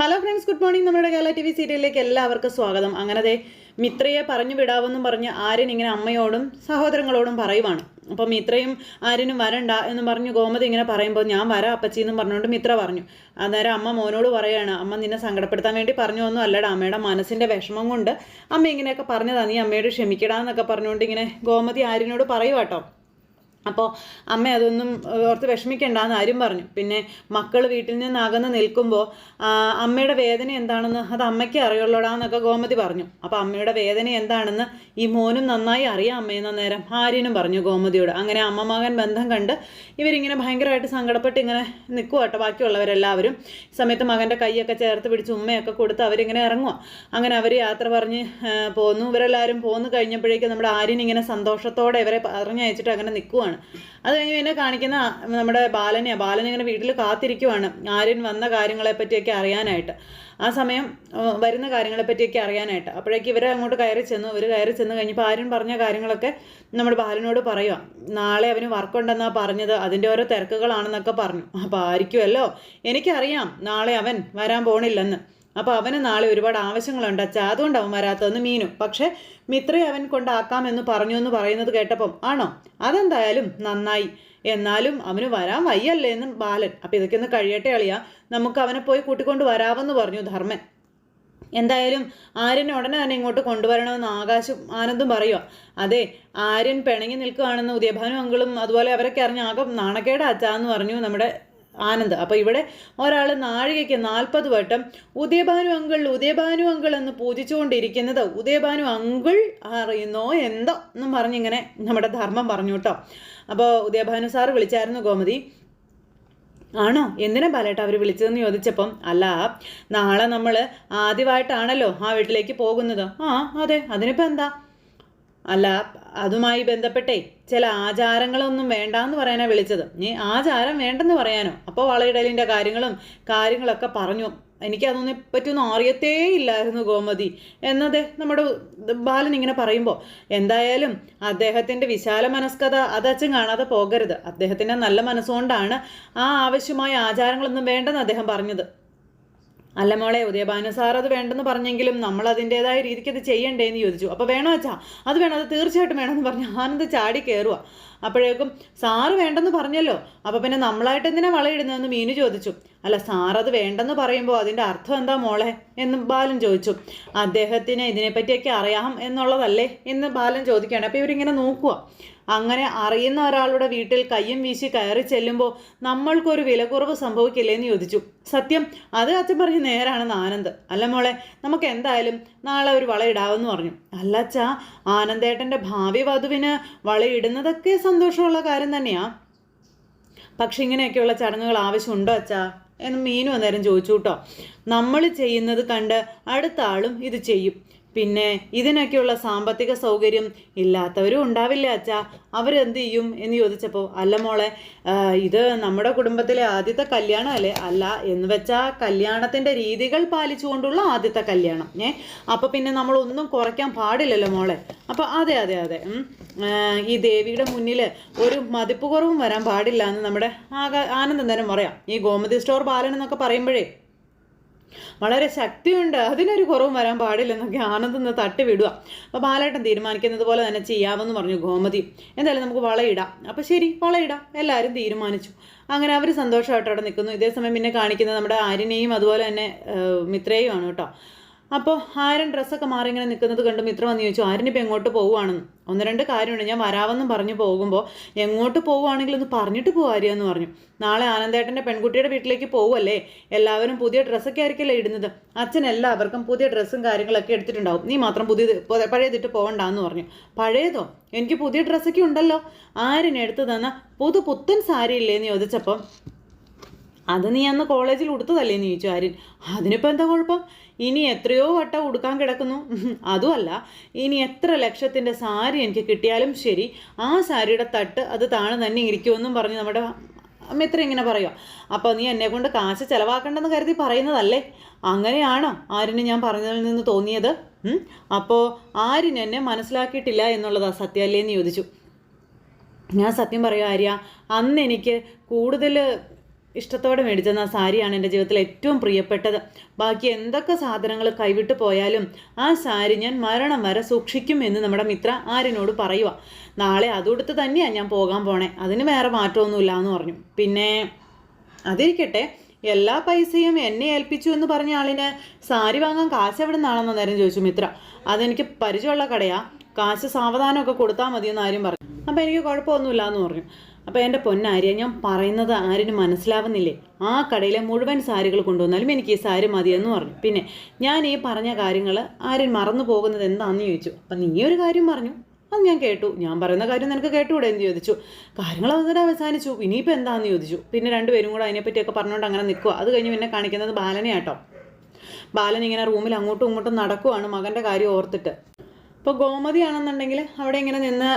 Hello friends good morning നമ്മുടെ Kerala T V സീരിയലിലേക്ക് എല്ലാവർക്കും സ്വാഗതം. അങ്ങനെ ദേ മിത്രയെ പറഞ്ഞു വിടാവെന്നും പറഞ്ഞ് ആര്യൻ ഇങ്ങനെ അമ്മയോടും സഹോദരങ്ങളോടും പറയുവാണ്. അപ്പോൾ മിത്രയും ആര്യനും വരണ്ട എന്ന് പറഞ്ഞു ഗോമതി ഇങ്ങനെ പറയുമ്പോൾ ഞാൻ വരാം അപ്പച്ചി എന്നും പറഞ്ഞുകൊണ്ട് മിത്ര പറഞ്ഞു. അന്നേരം അമ്മ മോനോട് പറയാണ് അമ്മ നിന്നെ സങ്കടപ്പെടുത്താൻ വേണ്ടി പറഞ്ഞു ഒന്നും അല്ലടാ. അമ്മയുടെ മനസ്സിന്റെ വിഷമം കൊണ്ട് അമ്മ ഇങ്ങനെയൊക്കെ പറഞ്ഞതാ. നീ അമ്മയോട് ക്ഷമിക്കടാന്നൊക്കെ പറഞ്ഞുകൊണ്ട് ഇങ്ങനെ ഗോമതി ആര്യനോട് പറയുവാട്ടോ. അപ്പോൾ അമ്മ അതൊന്നും ഓർത്ത് വിഷമിക്കേണ്ടെന്ന് ആരും പറഞ്ഞു. പിന്നെ മക്കൾ വീട്ടിൽ നിന്ന് അകന്ന് നിൽക്കുമ്പോൾ അമ്മയുടെ വേദന എന്താണെന്ന് അത് അമ്മയ്ക്ക് അറിയുള്ളൂടാന്നൊക്കെ ഗോമതി പറഞ്ഞു. അപ്പോൾ അമ്മയുടെ വേദന എന്താണെന്ന് ഈ മോനും നന്നായി അറിയാം അമ്മയെന്ന നേരം. ആര്യനും പറഞ്ഞു ഗോമതിയോട്. അങ്ങനെ അമ്മ മകൻ ബന്ധം കണ്ട് ഇവരിങ്ങനെ ഭയങ്കരമായിട്ട് സങ്കടപ്പെട്ട് ഇങ്ങനെ നിൽക്കുക കേട്ടോ ബാക്കിയുള്ളവരെല്ലാവരും. സമയത്ത് മകന്റെ കൈയൊക്കെ ചേർത്ത് പിടിച്ച് ഉമ്മയൊക്കെ കൊടുത്ത് അവരിങ്ങനെ ഇറങ്ങുക അങ്ങനെ അവർ യാത്ര പറഞ്ഞ് പോന്നു. ഇവരെല്ലാവരും പോന്നു കഴിഞ്ഞപ്പോഴേക്കും നമ്മുടെ ആര്യൻ ഇങ്ങനെ സന്തോഷത്തോടെ ഇവരെ പറഞ്ഞയച്ചിട്ട് അങ്ങനെ നിൽക്കുവാണ് അത് കഴിഞ്ഞ് പിന്നെ കാണിക്കുന്ന നമ്മുടെ ബാലനെയാണ് ബാലൻ ഇങ്ങനെ വീട്ടിൽ കാത്തിരിക്കുവാണ്. ആര്യൻ വന്ന കാര്യങ്ങളെ പറ്റിയൊക്കെ അറിയാനായിട്ട്. ആ സമയം വരുന്ന കാര്യങ്ങളെ പറ്റിയൊക്കെ അറിയാനായിട്ട്. അപ്പോഴേക്ക് ഇവരെ അങ്ങോട്ട് കയറി ചെന്നു. ഇവർ കയറി ചെന്ന് കഴിഞ്ഞപ്പോൾ ആര്യൻ പറഞ്ഞ കാര്യങ്ങളൊക്കെ നമ്മുടെ ബാലനോട് പറയുക നാളെ അവന് വർക്കുണ്ടെന്നാണ് പറഞ്ഞത്. അതിന്റെ ഓരോ തിരക്കുകളാണെന്നൊക്കെ പറഞ്ഞു. അപ്പോൾ ആയിരിക്കുമല്ലോ എനിക്കറിയാം നാളെ അവൻ വരാൻ പോണില്ലെന്ന്. അപ്പോൾ അവന് നാളെ ഒരുപാട് ആവശ്യങ്ങളുണ്ട് അച്ഛാ. അതുകൊണ്ട് അവൻ വരാത്തതെന്ന് മീനു. പക്ഷേ മിത്രയെ അവൻ കൊണ്ടാക്കാമെന്ന് പറഞ്ഞു എന്ന് പറയുന്നത് കേട്ടപ്പം ആണോ? അതെന്തായാലും നന്നായി. എന്നാലും അവന് വരാൻ വയ്യല്ലേ എന്ന് ബാലൻ. അപ്പം ഇതൊക്കെ ഒന്ന് കഴിയട്ടെ അളിയാ. നമുക്ക് അവനെ പോയി കൂട്ടിക്കൊണ്ട് വരാമെന്ന് പറഞ്ഞു ധർമ്മൻ. എന്തായാലും ആര്യനെ ഉടനെ തന്നെ ഇങ്ങോട്ട് കൊണ്ടുവരണമെന്ന് ആകാശും ആനന്ദും പറയുക അതെ ആര്യൻ പിണങ്ങി നിൽക്കുകയാണെന്ന് ഉദയഭാനു അങ്കിളും അതുപോലെ അവരൊക്കെ അറിഞ്ഞ ആകെ നാണക്കേടാച്ചാന്ന് പറഞ്ഞു നമ്മുടെ ആനന്ദ്. അപ്പോൾ ഇവിടെ ഒരാൾ നാഴികയ്ക്ക് നാൽപ്പത് വട്ടം ഉദയഭാനു അങ്കിൾ ഉദയഭാനു അങ്കിൾ എന്ന് പൂജിച്ചുകൊണ്ടിരിക്കുന്നത് ഉദയഭാനു അങ്കിൾ അറിയുന്നോ എന്തോ എന്നും പറഞ്ഞിങ്ങനെ നമ്മുടെ ധർമ്മം പറഞ്ഞു കേട്ടോ. അപ്പോൾ ഉദയഭാനു സാർ വിളിച്ചായിരുന്നു ഗോമതി. ആണോ? എന്തിനാ ബാലേട്ട അവർ വിളിച്ചതെന്ന് ചോദിച്ചപ്പം അല്ല നാളെ നമ്മൾ ആദ്യമായിട്ടാണല്ലോ ആ വീട്ടിലേക്ക് പോകുന്നത്. ആ അതെ അതിനിപ്പോൾ എന്താ? അല്ല അതുമായി ബന്ധപ്പെട്ടേ ചില ആചാരങ്ങളൊന്നും വേണ്ടാന്ന് പറയാനാ വിളിച്ചത്. നീ ആചാരം വേണ്ടെന്ന് പറയാനോ? അപ്പോൾ വളയിടലിന്റെ കാര്യങ്ങളും കാര്യങ്ങളൊക്കെ പറഞ്ഞു. എനിക്കതൊന്നും പറ്റിയൊന്നും അറിയത്തേ ഇല്ലായിരുന്നു ഗോമതി. എന്നത് നമ്മുടെ ബാലൻ ഇങ്ങനെ പറയുമ്പോൾ എന്തായാലും അദ്ദേഹത്തിന്റെ വിശാല മനസ്കത അതച്ഛൻ കാണാതെ പോകരുത്. അദ്ദേഹത്തിന്റെ നല്ല മനസ്സുകൊണ്ടാണ് ആ ആവശ്യമായ ആചാരങ്ങളൊന്നും വേണ്ടെന്ന് അദ്ദേഹം പറഞ്ഞത്. അല്ല മോളെ ഉദയഭാനു സാർ അത് വേണ്ടെന്ന് പറഞ്ഞെങ്കിലും നമ്മൾ അതിന്റെതായ രീതിക്ക് അത് ചെയ്യണ്ടേ എന്ന് ചോദിച്ചു. അപ്പോൾ വേണോ അച്ഛാ? അത് വേണം? അത് തീർച്ചയായിട്ടും വേണമെന്ന് പറഞ്ഞു ആനന്ദ് ചാടി കയറുക അപ്പോഴേക്കും സാറ് വേണ്ടെന്ന് പറഞ്ഞല്ലോ. അപ്പോൾ പിന്നെ നമ്മളായിട്ട് എന്തിനാ വളയിടുന്നതെന്ന് മീനു ചോദിച്ചു. അല്ല സാർ അത് വേണ്ടെന്ന് പറയുമ്പോൾ അതിന്റെ അർത്ഥം എന്താ മോളെ? എന്ന് ബാലൻ ചോദിച്ചു. അദ്ദേഹത്തിന് ഇതിനെപ്പറ്റിയൊക്കെ അറിയാം എന്നുള്ളതല്ലേ? എന്ന് ബാലൻ ചോദിക്കുകയാണ്. അപ്പോൾ ഇവരിങ്ങനെ നോക്കുക അങ്ങനെ അറിയുന്ന ഒരാളുടെ വീട്ടിൽ കയ്യും വീശി കയറി ചെല്ലുമ്പോൾ നമ്മൾക്കൊരു വിലക്കുറവ് സംഭവിക്കില്ലേ എന്ന് ചോദിച്ചു. സത്യം അത് അച്ഛൻ പറഞ്ഞ് നേരാണെന്ന് ആനന്ദ്. അല്ല മോളെ നമുക്ക് എന്തായാലും നാളെ ഒരു വളയിടാവെന്ന് പറഞ്ഞു. അല്ല അച്ഛാ ആനന്ദേട്ടന്റെ ഭാവി വധുവിന് വളയിടുന്നതൊക്കെ സന്തോഷമുള്ള കാര്യം തന്നെയാ. പക്ഷെ ഇങ്ങനെയൊക്കെയുള്ള ചടങ്ങുകൾ ആവശ്യമുണ്ടോ അച്ഛാ? എന്ന് മീനു അന്നേരം ചോദിച്ചു കേട്ടോ. നമ്മൾ ചെയ്യുന്നത് കണ്ട് അടുത്ത ആളും ഇത് ചെയ്യും. പിന്നെ ഇതിനൊക്കെയുള്ള സാമ്പത്തിക സൗകര്യം ഇല്ലാത്തവരും ഉണ്ടാവില്ല അച്ഛാ. അവരെന്ത് ചെയ്യും എന്ന് ചോദിച്ചപ്പോൾ അല്ല മോളെ ഇത് നമ്മുടെ കുടുംബത്തിലെ ആദ്യത്തെ കല്യാണം അല്ലേ? അല്ല എന്ന് വെച്ചാൽ കല്യാണത്തിന്റെ രീതികൾ പാലിച്ചുകൊണ്ടുള്ള ആദ്യത്തെ കല്യാണം ഏ? അപ്പോൾ പിന്നെ നമ്മളൊന്നും കുറയ്ക്കാൻ പാടില്ലല്ലോ മോളെ. അപ്പോൾ അതെ അതെ അതെ ഈ ദേവിയുടെ മുന്നിൽ ഒരു മതിപ്പ് കുറവും വരാൻ പാടില്ല എന്ന് നമ്മുടെ ആക ആനന്ദം തന്നെ പറയാം. ഈ ഗോമതി സ്റ്റോർ ബാലൻ എന്നൊക്കെ പറയുമ്പോഴേ വളരെ ശക്തിയുണ്ട്. അതിനൊരു കുറവും വരാൻ പാടില്ലെന്നൊക്കെ ആനന്ദെന്ന് തട്ടിവിടുക തട്ടി വിടുക. അപ്പോൾ ബാലേട്ടൻ തീരുമാനിക്കുന്നത് പോലെ തന്നെ ചെയ്യാമെന്ന് പറഞ്ഞു ഗോമതി. എന്തായാലും നമുക്ക് വളയിടാം. അപ്പോൾ ശരി വളയിടാം. എല്ലാവരും തീരുമാനിച്ചു. അങ്ങനെ അവർ സന്തോഷമായിട്ട് അവിടെ നിൽക്കുന്നു. ഇതേ സമയം പിന്നെ കാണിക്കുന്നത് നമ്മുടെ ആര്യനെയും അതുപോലെ തന്നെ ഏഹ്, മിത്രയെയുമാണ് കേട്ടോ. അപ്പോൾ ആരും ഡ്രസ്സൊക്കെ മാറി ഇങ്ങനെ നിൽക്കുന്നത് കണ്ട് മിത്ര വന്ന് ചോദിച്ചു ആരിനിപ്പോൾ എങ്ങോട്ട് പോവുകയാണെന്ന്? ഒന്ന് രണ്ട് കാര്യമുണ്ട്. ഞാൻ വരാമെന്നും പറഞ്ഞു പോകുമ്പോൾ എങ്ങോട്ട് പോവുകയാണെങ്കിൽ ഒന്ന് പറഞ്ഞിട്ട് പോകാരിയെന്ന് പറഞ്ഞു. നാളെ ആനന്ദേട്ടന്റെ പെൺകുട്ടിയുടെ വീട്ടിലേക്ക് പോവുമല്ലേ എല്ലാവരും പുതിയ ഡ്രസ്സൊക്കെ ആയിരിക്കല്ലേ ഇടുന്നത്. അച്ഛൻ എല്ലാവർക്കും പുതിയ ഡ്രസ്സും കാര്യങ്ങളൊക്കെ എടുത്തിട്ടുണ്ടാവും. നീ മാത്രം പുതിയത് പഴയതിട്ട് പോകണ്ടെന്ന് പറഞ്ഞു. പഴയതോ? എനിക്ക് പുതിയ ഡ്രസ്സൊക്കെ ഉണ്ടല്ലോ. ആര്യന് എടുത്തു തന്ന പുതു പുത്തൻ സാരി ചോദിച്ചപ്പം അത് നീ അന്ന് കോളേജിൽ ഉടുത്തതല്ലേ എന്ന് ചോദിച്ചു ആര്യൻ. അതിനിപ്പോൾ എന്താ കുഴപ്പം? ഇനി എത്രയോ വട്ടം ഉടുക്കാൻ കിടക്കുന്നു. അതുമല്ല ഇനി എത്ര ലക്ഷത്തിന്റെ സാരി എനിക്ക് കിട്ടിയാലും ശരി ആ സാരിയുടെ തട്ട് അത് താണു തന്നെ ഇരിക്കുമെന്നും പറഞ്ഞ് നമ്മുടെ മിത്ര ഇങ്ങനെ പറയുക അപ്പോൾ നീ എന്നെ കൊണ്ട് കാശ് ചിലവാക്കണ്ടെന്ന് കരുതി പറയുന്നതല്ലേ? അങ്ങനെയാണോ ആര്യന് ഞാൻ പറഞ്ഞതിൽ നിന്ന് തോന്നിയത്? അപ്പോൾ ആര്യൻ എന്നെ മനസ്സിലാക്കിയിട്ടില്ല എന്നുള്ളതാ സത്യമല്ലേ എന്ന് ചോദിച്ചു. ഞാൻ സത്യം പറയുക ആര്യ അന്ന് എനിക്ക് കൂടുതൽ ഇഷ്ടത്തോടെ മേടിച്ചെന്ന സാരിയാണ് എന്റെ ജീവിതത്തിൽ ഏറ്റവും പ്രിയപ്പെട്ടത്. ബാക്കി എന്തൊക്കെ സാധനങ്ങൾ കൈവിട്ട് പോയാലും ആ സാരി ഞാൻ മരണം വരെ സൂക്ഷിക്കും എന്ന് നമ്മുടെ മിത്ര ആര്യനോട് പറയുക നാളെ അതുകൊടുത്ത് തന്നെയാണ് ഞാൻ പോകാൻ പോണേ. അതിന് വേറെ മാറ്റമൊന്നുമില്ല എന്ന് പറഞ്ഞു. പിന്നെ അതിരിക്കട്ടെ എല്ലാ പൈസയും എന്നെ ഏൽപ്പിച്ചു എന്ന് പറഞ്ഞ ആളിന് സാരി വാങ്ങാൻ കാശ് എവിടെ നിന്നാണെന്ന് നേരം ചോദിച്ചു മിത്ര. അതെനിക്ക് പരിചയമുള്ള കടയാ. കാശ് സാവധാനമൊക്കെ കൊടുത്താൽ മതിയെന്ന് ആരും പറഞ്ഞു. അപ്പോൾ എനിക്ക് കുഴപ്പമൊന്നുമില്ല എന്ന് പറഞ്ഞു. അപ്പോൾ എന്റെ പൊന്നാരിയ ഞാൻ പറയുന്നത് ആരിനും മനസ്സിലാവുന്നില്ലേ? ആ കടയിലെ മുഴുവൻ സാരികൾ കൊണ്ടുവന്നാലും എനിക്ക് ഈ സാരി മതിയെന്ന് പറഞ്ഞു. പിന്നെ ഞാൻ ഈ പറഞ്ഞ കാര്യങ്ങൾ ആരും മറന്നു പോകുന്നത് എന്താണെന്ന് ചോദിച്ചു. അപ്പം നീ ഒരു കാര്യം പറഞ്ഞു. അത് ഞാൻ കേട്ടു. ഞാൻ പറയുന്ന കാര്യം നിനക്ക് കേട്ടുകൂടെ എന്ന് ചോദിച്ചു. കാര്യങ്ങൾ അങ്ങനെ അവസാനിച്ചു. ഇനിയിപ്പോൾ എന്താണെന്ന് ചോദിച്ചു. പിന്നെ രണ്ടുപേരും കൂടെ അതിനെപ്പറ്റിയൊക്കെ പറഞ്ഞുകൊണ്ട് അങ്ങനെ നിൽക്കുക അത് കഴിഞ്ഞ് പിന്നെ കാണിക്കുന്നത് ബാലനെയാട്ടോ. ബാലൻ ഇങ്ങനെ റൂമിൽ അങ്ങോട്ടും ഇങ്ങോട്ടും നടക്കുവാണ് മകന്റെ കാര്യം ഓർത്തിട്ട്. ഇപ്പോൾ ഗോമതി ആണെന്നുണ്ടെങ്കിൽ അവിടെ ഇങ്ങനെ നിന്ന്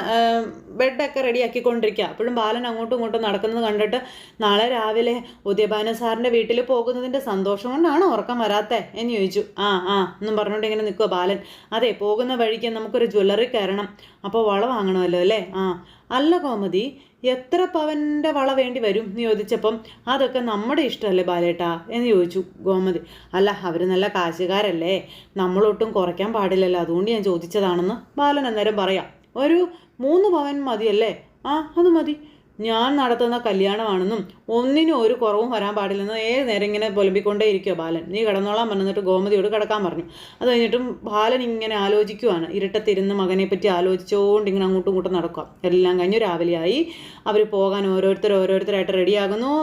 ബെഡൊക്കെ റെഡിയാക്കിക്കൊണ്ടിരിക്കുക അപ്പോഴും ബാലൻ അങ്ങോട്ടും ഇങ്ങോട്ടും നടക്കുന്നത് കണ്ടിട്ട് നാളെ രാവിലെ ഉദയഭാന സാറിന്റെ വീട്ടിൽ പോകുന്നതിന്റെ സന്തോഷം കൊണ്ടാണ് ഉറക്കം വരാത്തേ എന്ന് ചോദിച്ചു. ആ ആ എന്നും പറഞ്ഞുകൊണ്ട് ഇങ്ങനെ നിൽക്കുക ബാലൻ. അതെ പോകുന്ന വഴിക്ക് നമുക്കൊരു ജ്വല്ലറി കയറണം. അപ്പോൾ വള വാങ്ങണമല്ലോ അല്ലേ? ആ. അല്ല ഗോമതി എത്ര പവന്റെ വള വേണ്ടി വരും എന്ന് ചോദിച്ചപ്പം അതൊക്കെ നമ്മുടെ ഇഷ്ടമല്ലേ ബാലേട്ടാ? എന്ന് ചോദിച്ചു ഗോമതി. അല്ല അവർ നല്ല കാശുകാരല്ലേ? നമ്മളൊട്ടും കുറയ്ക്കാൻ പാടില്ലല്ലോ. അതുകൊണ്ട് ഞാൻ ചോദിച്ചതാണെന്ന് ബാലൻ അന്നേരം പറയാം. ഒരു മൂന്ന് പവൻ മതിയല്ലേ? ആ അത് മതി. ഞാൻ നടത്തുന്ന കല്യാണമാണെന്നും ഒന്നിനും ഒരു കുറവും വരാൻ പാടില്ലെന്നും ഏത് നേരം ഇങ്ങനെ പൊലമ്പിക്കൊണ്ടേ ഇരിക്കുക ബാലൻ. നീ കിടന്നോളാൻ പറഞ്ഞിട്ട് ഗോമതിയോട് കിടക്കാൻ പറഞ്ഞു. അത് കഴിഞ്ഞിട്ടും ബാലൻ ഇങ്ങനെ ആലോചിക്കുവാണ്. ഇരുട്ടത്തിരുന്ന് മകനെ പറ്റി ആലോചിച്ചുകൊണ്ട് ഇങ്ങനെ അങ്ങോട്ടും ഇങ്ങോട്ടും നടക്കുക എല്ലാം കഴിഞ്ഞ് രാവിലെയായി. അവർ പോകാൻ ഓരോരുത്തർ ഓരോരുത്തരായിട്ട് റെഡിയാകുന്നു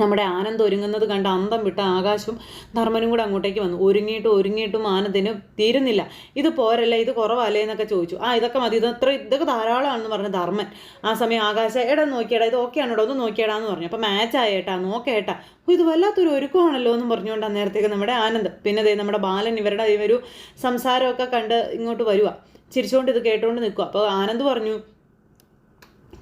നമ്മുടെ ആനന്ദ് ഒരുങ്ങുന്നത് കണ്ട് അന്തം വിട്ട ആകാശവും ധർമ്മനും കൂടെ അങ്ങോട്ടേക്ക് വന്നു. ഒരുങ്ങിയിട്ടും ഒരുങ്ങിയിട്ടും ആനന്ദിന് തീരുന്നില്ല. ഇത് പോരല്ല ഇത് കുറവല്ലേ എന്നൊക്കെ ചോദിച്ചു. ആ ഇതൊക്കെ മതി ഇതത്ര ഇതൊക്കെ ധാരാളമാണെന്ന് പറഞ്ഞു ധർമ്മൻ. ആ സമയം ആകാശ എടാ നോക്കിയേടാ ഇത് ഓക്കെ ആണോടോ ഒന്ന് നോക്കിയടാന്ന് പറഞ്ഞു. അപ്പം മാച്ച് ആയേട്ടാ നോക്കേട്ടാ. ഇത് വല്ലാത്തൊരു ഒരുക്കമാണല്ലോ എന്ന് പറഞ്ഞുകൊണ്ട് അന്നേരത്തേക്ക് നമ്മുടെ ആനന്ദ് പിന്നെ ദേ നമ്മുടെ ബാലൻ ഇവരുടെ ഇവരു സംസാരമൊക്കെ കണ്ട് ഇങ്ങോട്ട് വരുക ചിരിച്ചുകൊണ്ട് ഇത് കേട്ടുകൊണ്ട് നിൽക്കുക അപ്പോൾ ആനന്ദ് പറഞ്ഞു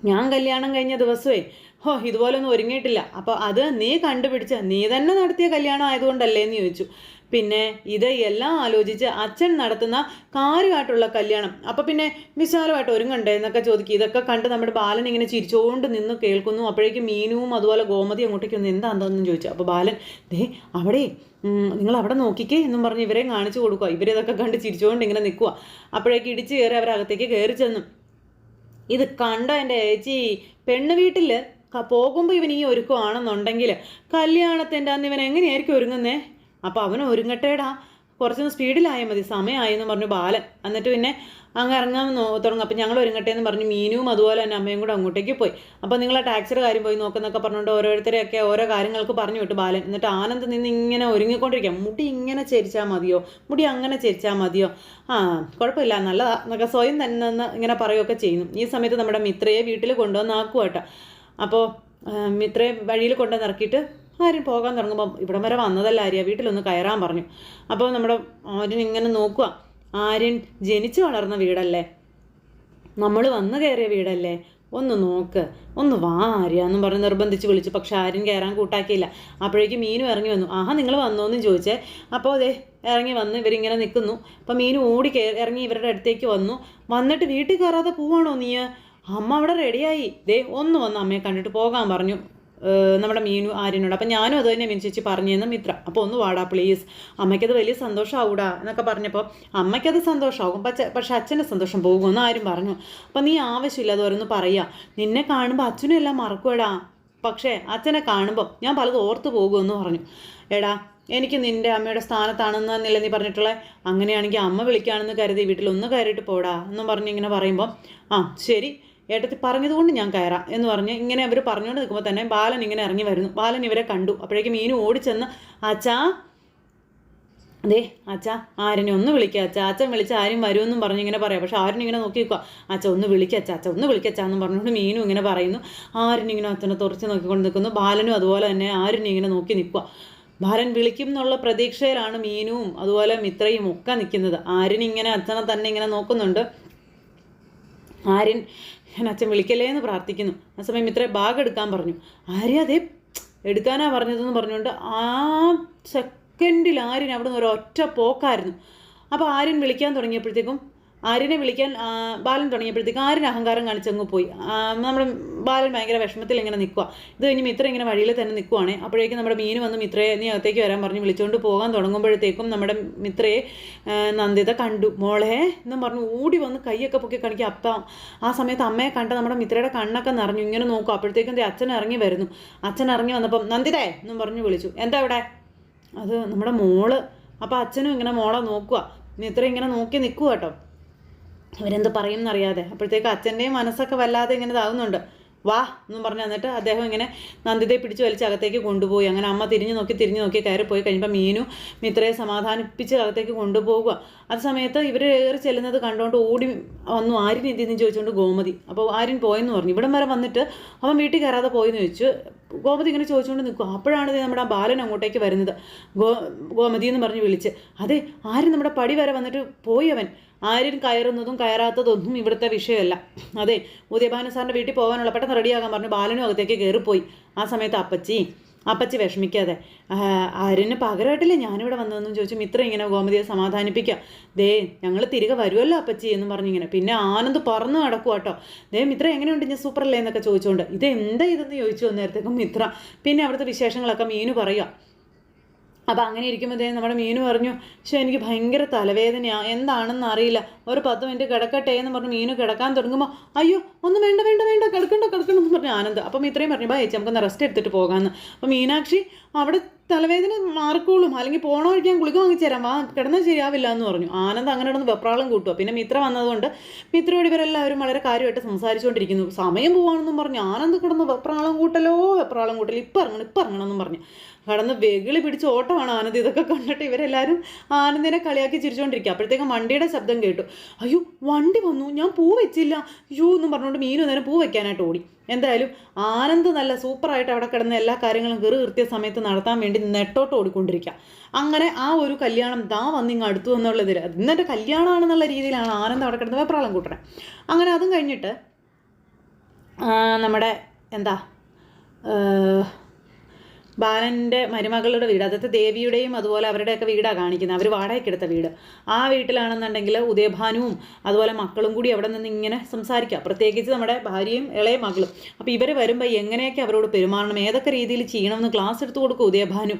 ഞാൻ കല്യാണം കഴിഞ്ഞ ദിവസമേ ഹോ ഇതുപോലൊന്നും ഒരുങ്ങിയിട്ടില്ല. അപ്പോൾ അത് നീ കണ്ടുപിടിച്ച നീ തന്നെ നടത്തിയ കല്യാണം ആയതുകൊണ്ടല്ലേ എന്ന് ചോദിച്ചു. പിന്നെ ഇത് എല്ലാം ആലോചിച്ച് അച്ഛൻ നടത്തുന്ന കാര്യമായിട്ടുള്ള കല്യാണം. അപ്പോൾ പിന്നെ വിശാലമായിട്ട് ഒരുങ്ങണ്ടേ എന്നൊക്കെ ചോദിക്കും. ഇതൊക്കെ കണ്ട് നമ്മുടെ ബാലൻ ഇങ്ങനെ ചിരിച്ചുകൊണ്ട് നിന്ന് കേൾക്കുന്നു. അപ്പോഴേക്കും മീനുവും അതുപോലെ ഗോമതി അങ്ങോട്ടേക്ക് ഒന്ന് എന്താണെന്ന് ചോദിച്ചു. അപ്പോൾ ബാലൻ ദേ അവിടെ നിങ്ങൾ അവിടെ നോക്കിക്കേ എന്നും പറഞ്ഞ് ഇവരെ കാണിച്ചു കൊടുക്കുക. ഇവരെ ഇതൊക്കെ കണ്ട് ചിരിച്ചുകൊണ്ട് ഇങ്ങനെ നിൽക്കുക. അപ്പോഴേക്ക് ഇടിച്ച് കയറി അവരകത്തേക്ക് കയറി ചെന്നു. ഇത് കണ്ട എന്റെ ചേച്ചി പെണ്ണ് വീട്ടിൽ പോകുമ്പോൾ ഇവൻ ഈ ഒരുക്കമാണെന്നുണ്ടെങ്കിൽ കല്യാണത്തിന്റെ അന്ന് ഇവൻ എങ്ങനെയായിരിക്കും ഒരുങ്ങുന്നേ? അപ്പോൾ അവൻ ഒരുങ്ങട്ടേടാ. കുറച്ചൊന്ന് സ്പീഡിലായാൽ മതി. സമയമായെന്ന് പറഞ്ഞു ബാലൻ. എന്നിട്ട് പിന്നെ അങ്ങ് ഇറങ്ങാൻ തുടങ്ങും. അപ്പം ഞങ്ങൾ ഒരുങ്ങട്ടെ എന്ന് പറഞ്ഞു മീനുവും അതുപോലെ തന്നെ അമ്മയും കൂടെ അങ്ങോട്ടേക്ക് പോയി. അപ്പോൾ നിങ്ങൾ ആ ടാക്സിയുടെ കാര്യം പോയി നോക്കുന്നൊക്കെ പറഞ്ഞുകൊണ്ട് ഓരോരുത്തരെയൊക്കെ ഓരോ കാര്യങ്ങൾക്ക് പറഞ്ഞു വിട്ടു ബാലൻ. എന്നിട്ട് ആനന്ദ് നിന്ന് ഇങ്ങനെ ഒരുങ്ങിക്കൊണ്ടിരിക്കുക മുടി ഇങ്ങനെ ചരിച്ചാൽ മതിയോ? മുടി അങ്ങനെ ചരിച്ചാൽ മതിയോ? ആ കുഴപ്പമില്ല. നല്ലതാ. എന്നൊക്കെ സ്വയം തന്നെ ഇങ്ങനെ പറയുകയൊക്കെ ചെയ്യുന്നു. ഈ സമയത്ത് നമ്മുടെ മിത്രയെ വീട്ടിൽ കൊണ്ടുവന്ന് ആക്കുക കേട്ടോ അപ്പോൾ മിത്രയെ വഴിയിൽ കൊണ്ടുവന്ന് ഇറക്കിയിട്ട് ആരും പോകാൻ തുടങ്ങുമ്പോൾ ഇവിടം വരെ വന്നതല്ല ആര്യ വീട്ടിലൊന്ന് കയറാൻ പറഞ്ഞു. അപ്പോൾ നമ്മുടെ ആര്യൻ ഇങ്ങനെ നോക്കുക ആര്യൻ ജനിച്ചു വളർന്ന വീടല്ലേ? നമ്മൾ വന്നു കയറിയ വീടല്ലേ? ഒന്ന് നോക്ക്. ഒന്ന് വാ ആര്യ എന്നും പറഞ്ഞ് നിർബന്ധിച്ച് വിളിച്ചു. പക്ഷെ ആരും കയറാൻ കൂട്ടാക്കിയില്ല. അപ്പോഴേക്കും മീനും ഇറങ്ങി വന്നു. ആഹാ നിങ്ങൾ വന്നോന്നും ചോദിച്ചേ. അപ്പോൾ അതെ ഇറങ്ങി വന്ന് ഇവരിങ്ങനെ നിൽക്കുന്നു അപ്പോൾ മീനും ഓടി കയറി ഇറങ്ങി ഇവരുടെ അടുത്തേക്ക് വന്നു. വന്നിട്ട് വീട്ടിൽ കയറാതെ പോവാണോ നീ അമ്മ അവിടെ റെഡിയായി ദേ ഒന്ന് വന്ന് അമ്മയെ കണ്ടിട്ട് പോകാൻ പറഞ്ഞു. നമ്മുടെ മീനു ആര്യനോട്. അപ്പം ഞാനും അത് തന്നെ മിനിച്ചേച്ചി പറഞ്ഞെന്ന് മിത്ര. അപ്പോൾ ഒന്ന് വാടാ പ്ലീസ് അമ്മയ്ക്കത് വലിയ സന്തോഷമാവൂടാ എന്നൊക്കെ പറഞ്ഞപ്പോൾ അമ്മയ്ക്കത് സന്തോഷമാകും പക്ഷേ പക്ഷേ അച്ഛന്റെ സന്തോഷം പോകുമെന്ന് ആരും പറഞ്ഞു. അപ്പം നീ ആവശ്യമില്ല ഓരോന്ന് പറയുക നിന്നെ കാണുമ്പോൾ അച്ഛനും എല്ലാം മറക്കുവടാ. പക്ഷേ അച്ഛനെ കാണുമ്പോൾ ഞാൻ പലതും ഓർത്ത് പോകുമെന്ന് പറഞ്ഞു. എടാ എനിക്ക് നിന്റെ അമ്മയുടെ സ്ഥാനത്താണെന്നല്ലേ നീ പറഞ്ഞിട്ടുള്ളത് അങ്ങനെയാണെങ്കിൽ അമ്മ വിളിക്കുകയാണെന്ന് കരുതി വീട്ടിൽ ഒന്ന് കയറിയിട്ട് പോടാ എന്നും പറഞ്ഞ് ഇങ്ങനെ പറയുമ്പോൾ ആ ശരി. ഏട്ടത്തി പറഞ്ഞതുകൊണ്ട് ഞാൻ കയറാം എന്ന് പറഞ്ഞ് ഇങ്ങനെ അവർ പറഞ്ഞുകൊണ്ട് നിൽക്കുമ്പോൾ തന്നെ ബാലൻ ഇങ്ങനെ ഇറങ്ങി വരുന്നു. ബാലൻ ഇവരെ കണ്ടു. അപ്പോഴേക്കും മീനു ഓടിച്ചെന്ന് അച്ഛാ അതെ അച്ഛാ ആരനെ ഒന്ന് വിളിക്കുക അച്ഛ. അച്ഛൻ വിളിച്ച ആരും വരുമെന്നും പറഞ്ഞ് ഇങ്ങനെ പറയാം. പക്ഷെ ആരും ഇങ്ങനെ നോക്കി നിൽക്കുക. അച്ഛ ഒന്ന് വിളിക്കുക അച്ഛ. അച്ഛ ഒന്ന് വിളിക്കുക അച്ഛാ എന്ന് പറഞ്ഞുകൊണ്ട് മീനും ഇങ്ങനെ പറയുന്നു. ആരിനിങ്ങനെ അച്ഛനെ തുറച്ച് നോക്കിക്കൊണ്ട് നിൽക്കുന്നു. ബാലനും അതുപോലെ തന്നെ ആരും ഇങ്ങനെ നോക്കി നിൽക്കുക. ബാലൻ വിളിക്കും എന്നുള്ള പ്രതീക്ഷയിലാണ് മീനുവും അതുപോലെ മിത്രയും ഒക്കെ നിൽക്കുന്നത്. ആരിനിങ്ങനെ അച്ഛനെ തന്നെ ഇങ്ങനെ നോക്കുന്നുണ്ട്. ആര്യൻ ഞാൻ അച്ഛൻ വിളിക്കല്ലേ എന്ന് പ്രാർത്ഥിക്കുന്നു. ആ സമയം ഇത്ര ബാഗ് എടുക്കാൻ പറഞ്ഞു. ആര്യ അതേ എടുക്കാനാ പറഞ്ഞതെന്ന് പറഞ്ഞുകൊണ്ട് ആ സെക്കൻഡിൽ ആര്യൻ അവിടെ നിന്ന് ഒരൊറ്റ പോക്കായിരുന്നു. അപ്പോൾ ആര്യൻ വിളിക്കാൻ തുടങ്ങിയപ്പോഴത്തേക്കും ആര്യനെ വിളിക്കാൻ ബാലൻ തുടങ്ങിയപ്പോഴത്തേക്ക് ആര്യൻ അഹങ്കാരം കാണിച്ചങ്ങ് പോയി. നമ്മുടെ ബാലൻ ഭയങ്കര വിഷമത്തിൽ ഇങ്ങനെ നിൽക്കുക ഇത് കഴിഞ്ഞ് മിത്ര ഇങ്ങനെ വഴിയിൽ തന്നെ നിൽക്കുവാണ് അപ്പോഴേക്കും നമ്മുടെ മീൻ വന്ന് മിത്രയെ നീ അകത്തേക്ക് വരാൻ പറഞ്ഞ് വിളിച്ചുകൊണ്ട് പോകാൻ തുടങ്ങുമ്പോഴത്തേക്കും നമ്മുടെ മിത്രയെ നന്ദിത കണ്ടു. മോളെ എന്നും പറഞ്ഞ് ഓടി വന്ന് കൈയൊക്കെ പൊക്കി കാണിക്കുക അപ്പ ആ സമയത്ത് അമ്മയെ കണ്ട നമ്മുടെ മിത്രയുടെ കണ്ണൊക്കെ നിറഞ്ഞു. ഇങ്ങനെ നോക്കും. അപ്പോഴത്തേക്കും അച്ഛൻ ഇറങ്ങി വരുന്നു. അച്ഛൻ ഇറങ്ങി വന്നപ്പം നന്ദിതേ എന്നും പറഞ്ഞ് വിളിച്ചു. എന്താ ഇവിടെ? അത് നമ്മുടെ മോൾ. അപ്പം അച്ഛനും ഇങ്ങനെ മോളെ നോക്കുക മിത്ര ഇങ്ങനെ നോക്കി നിൽക്കുക കേട്ടോ. ഇവരെന്ത് പറയും എന്നറിയാതെ അപ്പോഴത്തേക്ക് അച്ഛന്റെയും മനസ്സൊക്കെ വല്ലാതെ ഇങ്ങനെ ഇതാകുന്നുണ്ട് വാ എന്നും പറഞ്ഞു എന്നിട്ട് അദ്ദേഹം ഇങ്ങനെ നന്ദിതയെ പിടിച്ച് വലിച്ച് അകത്തേക്ക് കൊണ്ടുപോയി. അങ്ങനെ അമ്മ തിരിഞ്ഞു നോക്കി തിരിഞ്ഞു നോക്കി കയറി പോയി കഴിഞ്ഞപ്പോൾ മീനു മിത്രയെ സമാധാനിപ്പിച്ച് അകത്തേക്ക് കൊണ്ടുപോകുക ആ സമയത്ത് ഇവർ ഏറി ചെല്ലുന്നത് കണ്ടുകൊണ്ട് ഓടി വന്നു. ആര്യൻ എന്തെന്ന്? ചോദിച്ചുകൊണ്ട് ഗോമതി. അപ്പോൾ ആര്യൻ പോയെന്ന് പറഞ്ഞു. ഇവിടം വരെ വന്നിട്ട് അവൻ വീട്ടിൽ കയറാതെ പോയെന്ന് ചോദിച്ചു. ഗോമതി ഇങ്ങനെ ചോദിച്ചുകൊണ്ട് നിൽക്കും അപ്പോഴാണ് നമ്മുടെ ആ ബാലൻ അങ്ങോട്ടേക്ക് വരുന്നത്. ഗോ ഗോമതി എന്ന് പറഞ്ഞ് വിളിച്ച് അതെ ആരും നമ്മുടെ പടി വരെ വന്നിട്ട് പോയി അവൻ. ആരും കയറുന്നതും കയറാത്തതൊന്നും ഇവിടുത്തെ വിഷയമല്ല. അതെ ഉദയഭാനു സാറിന്റെ വീട്ടിൽ പോകാനുള്ള പെട്ടെന്ന് റെഡിയാകാൻ പറഞ്ഞു ബാലനും അകത്തേക്ക് കയറിപ്പോയി. ആ സമയത്ത് അപ്പച്ചി അപ്പച്ചി വിഷമിക്കാതെ. "ആ, ആര്യന് പകരമായിട്ടില്ലേ ഞാനിവിടെ വന്നതെന്നും ചോദിച്ചു. മിത്ര ഇങ്ങനെ ഗോമതിയെ സമാധാനിപ്പിക്കുക ദേ ഞങ്ങൾ തിരികെ വരുമല്ലോ അപ്പച്ചി എന്ന് പറഞ്ഞിങ്ങനെ. പിന്നെ ആനന്ദ് പറന്ന് നടക്കുക കേട്ടോ ദേ മിത്ര എങ്ങനെയുണ്ട്? ഞാൻ സൂപ്പറല്ലേ എന്നൊക്കെ ചോദിച്ചുകൊണ്ട് ഇത് എന്താ ഇതെന്ന് ചോദിച്ചു നേരത്തേക്കും മിത്ര. പിന്നെ അവിടുത്തെ വിശേഷങ്ങളൊക്കെ മീനു പറയുക അപ്പം അങ്ങനെ ഇരിക്കുമ്പോഴത്തേ നമ്മുടെ മീനു പറഞ്ഞു പക്ഷേ എനിക്ക് ഭയങ്കര തലവേദനയാണ് എന്താണെന്ന് അറിയില്ല. ഒരു പത്ത് മിനിറ്റ് കിടക്കട്ടെ എന്ന് പറഞ്ഞ് മീനു കിടക്കാൻ തുടങ്ങുമ്പോൾ അയ്യോ ഒന്നും വേണ്ട വേണ്ട വേണ്ട കിടക്കണ്ട കിടക്കണം എന്ന് പറഞ്ഞു ആനന്ദ്. അപ്പം ഇത്രയും പറഞ്ഞു ബാ ചേച്ചി നമുക്കൊന്ന് റെസ്റ്റ് എടുത്തിട്ട് പോകാമെന്ന് അപ്പം മീനാക്ഷി അവിടെ തലവേദന മാർക്കോളും അല്ലെങ്കിൽ പോകണോ ഞാൻ ഗുളിക വാങ്ങിച്ചു തരാം. വാ കിടന്നാൽ ശരിയാവില്ല എന്ന് പറഞ്ഞു. ആനന്ദ് അങ്ങനെ കിടന്ന് വെപ്രാളം കൂട്ടുക പിന്നെ മിത്ര വന്നതുകൊണ്ട് മിത്രയോട് ഇവരെല്ലാവരും വളരെ കാര്യമായിട്ട് സംസാരിച്ചുകൊണ്ടിരിക്കുന്നു സമയം പോവാണെന്നും പറഞ്ഞു ആനന്ദ് കിടന്ന് വെപ്രാളം കൂട്ടലോ വെപ്രാളം കൂട്ടലോ ഇപ്പം ഇറങ്ങണം ഇപ്പം ഇറങ്ങണം എന്നും പറഞ്ഞു. കടന്ന് വെകിളി പിടിച്ച് ഓട്ടമാണ് ആനന്ദ് ഇതൊക്കെ കണ്ടിട്ട് ഇവരെല്ലാവരും ആനന്ദിനെ കളിയാക്കി ചിരിച്ചുകൊണ്ടിരിക്കുക അപ്പോഴത്തേക്കും വണ്ടിയുടെ ശബ്ദം കേട്ടു. അയ്യോ വണ്ടി വന്നു. ഞാൻ പൂ വെച്ചില്ല. അയ്യോ എന്നും പറഞ്ഞുകൊണ്ട് മീനു നേരം പൂ വെക്കാനായിട്ട് ഓടി. എന്തായാലും ആനന്ദ് നല്ല സൂപ്പറായിട്ട് അവിടെ കിടന്ന എല്ലാ കാര്യങ്ങളും കയറി കൃത്യ സമയത്ത് നടത്താൻ വേണ്ടി നെട്ടോട്ട് ഓടിക്കൊണ്ടിരിക്കുക. അങ്ങനെ ആ ഒരു കല്യാണം ദാ വന്നിങ്ങ് അടുത്തു എന്നുള്ളതിൽ ഇന്നെന്റെ കല്യാണമാണെന്നുള്ള രീതിയിലാണ് ആനന്ദ് അവിടെ കിടന്ന് വെപ്രാളം കൂട്ടണേ. അങ്ങനെ അതും കഴിഞ്ഞിട്ട് നമ്മുടെ എന്താ ബാലന്റെ മരുമകളുടെ വീട് അതായത് ദേവിയുടെയും അതുപോലെ അവരുടെയൊക്കെ വീടാണ് കാണിക്കുന്നത്. അവർ വാടകയ്ക്കെടുത്ത വീട്. ആ വീട്ടിലാണെന്നുണ്ടെങ്കിൽ ഉദയഭാനുവും അതുപോലെ മക്കളും കൂടി അവിടെ നിന്ന് ഇങ്ങനെ സംസാരിക്കുക പ്രത്യേകിച്ച് നമ്മുടെ ഭാര്യയും ഇളയ മകളും. അപ്പോൾ ഇവർ വരുമ്പോൾ എങ്ങനെയൊക്കെ അവരോട് പെരുമാറണം? ഏതൊക്കെ രീതിയിൽ ചെയ്യണമെന്ന് ക്ലാസ് എടുത്തു കൊടുക്കും ഉദയഭാനു?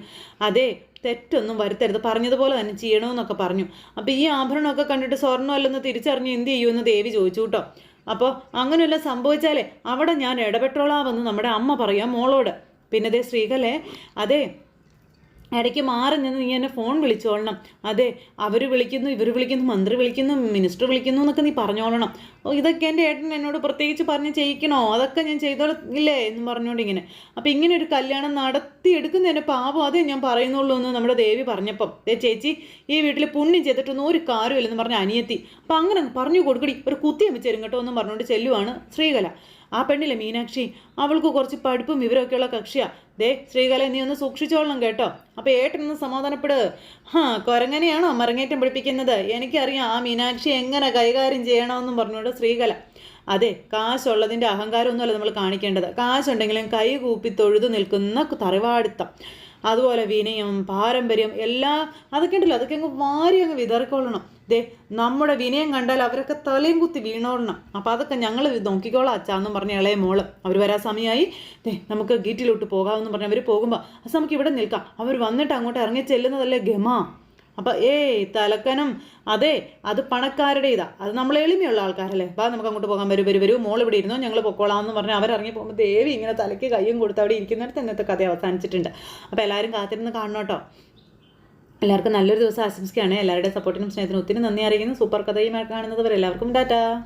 അതെ തെറ്റൊന്നും വരുത്തരുത്. പറഞ്ഞതുപോലെ തന്നെ ചെയ്യണമെന്നൊക്കെ പറഞ്ഞു. അപ്പോൾ ഈ ആഭരണമൊക്കെ കണ്ടിട്ട് സ്വർണമല്ലെന്ന് തിരിച്ചറിഞ്ഞ് എന്ത് ചെയ്യുമെന്ന് ദേവി ചോദിച്ചു കേട്ടോ. അപ്പോൾ അങ്ങനെയല്ല സംഭവിച്ചാലേ അവിടെ ഞാൻ ഇടപെട്ടോളാമെന്ന് നമ്മുടെ അമ്മ പറയാം മോളോട്. പിന്നെ അതേ സ്ത്രീകളെ അതെ ഇടയ്ക്ക് മാറി നിന്ന് നീ എന്നെ ഫോൺ വിളിച്ചോളണം. അതെ അവർ വിളിക്കുന്നു ഇവർ വിളിക്കുന്നു മന്ത്രി വിളിക്കുന്നു മിനിസ്റ്റർ വിളിക്കുന്നു എന്നൊക്കെ നീ പറഞ്ഞോളണം. ഇതൊക്കെ എന്റെ ഏട്ടൻ എന്നോട് പ്രത്യേകിച്ച് പറഞ്ഞ് ചെയ്യിക്കണോ? അതൊക്കെ ഞാൻ ചെയ്തോളില്ലേ എന്ന് പറഞ്ഞുകൊണ്ട് ഇങ്ങനെ. അപ്പം ഇങ്ങനെ ഒരു കല്യാണം നടത്തി എന്നെ പാപം അതേ ഞാൻ പറയുന്നുള്ളൂ എന്ന് നമ്മുടെ ദേവി പറഞ്ഞപ്പം. ദേ ചേച്ചി ഈ വീട്ടിൽ പുണ്യം ചെയ്തിട്ടൊന്നും ഒരു കാര്യമില്ലെന്ന് പറഞ്ഞ അനിയത്തി. അപ്പം അങ്ങനെ പറഞ്ഞു കൊടുക്കടി ഒരു കുത്തി അമിച്ചേരും കേട്ടോ എന്നും പറഞ്ഞുകൊണ്ട് ചെല്ലുവാണ് ശ്രീകല. ആ പെണ്ണില്ലേ മീനാക്ഷി? അവൾക്ക് കുറച്ച് പഠിപ്പും വിവരമൊക്കെയുള്ള കക്ഷിയാ. ദേ ശ്രീകല നീ ഒന്ന് സൂക്ഷിച്ചോളണം കേട്ടോ. അപ്പോൾ ഏട്ടനൊന്ന് സമാധാനപ്പെട്. ഹാ കൊരങ്ങനെയാണോ മറങ്ങേറ്റം പഠിപ്പിക്കുന്നത്? എനിക്കറിയാം ആ മീനാക്ഷി എങ്ങനെ കൈകാര്യം ചെയ്യണമെന്നും പറഞ്ഞുകൊണ്ട് ശ്രീകല. അതെ കാശുള്ളതിന്റെ അഹങ്കാരമൊന്നുമല്ല നമ്മൾ കാണിക്കേണ്ടത്. കാശുണ്ടെങ്കിലും കൈ കൂപ്പി തൊഴുതു നിൽക്കുന്ന തറവാടിത്തം. അതുപോലെ വിനയം പാരമ്പര്യം എല്ലാം അതൊക്കെ ഉണ്ടല്ലോ. അതൊക്കെ അങ്ങ് വാരി അങ്ങ് വിതറിക്കൊള്ളണം. ദേ നമ്മുടെ വിനയം കണ്ടാൽ അവരൊക്കെ തലയും കുത്തി വീണോളണം അപ്പം അതൊക്കെ ഞങ്ങൾ നോക്കിക്കോളാം അച്ഛാന്നും പറഞ്ഞ ഇളയ മോൾ. അവർ വരാൻ സമയമായി ദേ നമുക്ക് ഗീറ്റിലോട്ട് പോകാമെന്ന് പറഞ്ഞ് അവർ പോകുമ്പോൾ അത് നമുക്ക് ഇവിടെ നിൽക്കാം. അവർ വന്നിട്ട് അങ്ങോട്ട് ഇറങ്ങി ചെല്ലുന്നതല്ലേ ഗമ? അപ്പം ഏ തലക്കനം അതെ അത് പണക്കാരുടെ ഇതാ അത് നമ്മൾ എളിമയുള്ള ആൾക്കാരല്ലേ. വാ നമുക്ക് അങ്ങോട്ട് പോകാൻ വരും വരും വരൂ. മോൾ ഇവിടെ ഇരുന്നോ? ഞങ്ങൾ പൊക്കോളാം എന്ന് പറഞ്ഞ് അവരിറങ്ങി പോകുമ്പോൾ ദേവി ഇങ്ങനെ തലയ്ക്ക് കയ്യും കൊടുത്ത് അവിടെ ഇരിക്കുന്നിടത്ത് ഇന്നത്തെ കഥ അവസാനിച്ചിട്ടുണ്ട്. അപ്പോൾ എല്ലാവരും കാത്തിരുന്ന് കാണണം കേട്ടോ. എല്ലാവർക്കും നല്ലൊരു ദിവസം ആശംസിക്കുകയാണ്. എല്ലാവരുടെ സപ്പോർട്ടിനും സ്നേഹത്തിനും ഒത്തിരി നന്ദി അറിയിക്കുന്നു. സൂപ്പർ കഥയുമായി കാണുന്നത് വരെ എല്ലാവർക്കും ടാറ്റാ.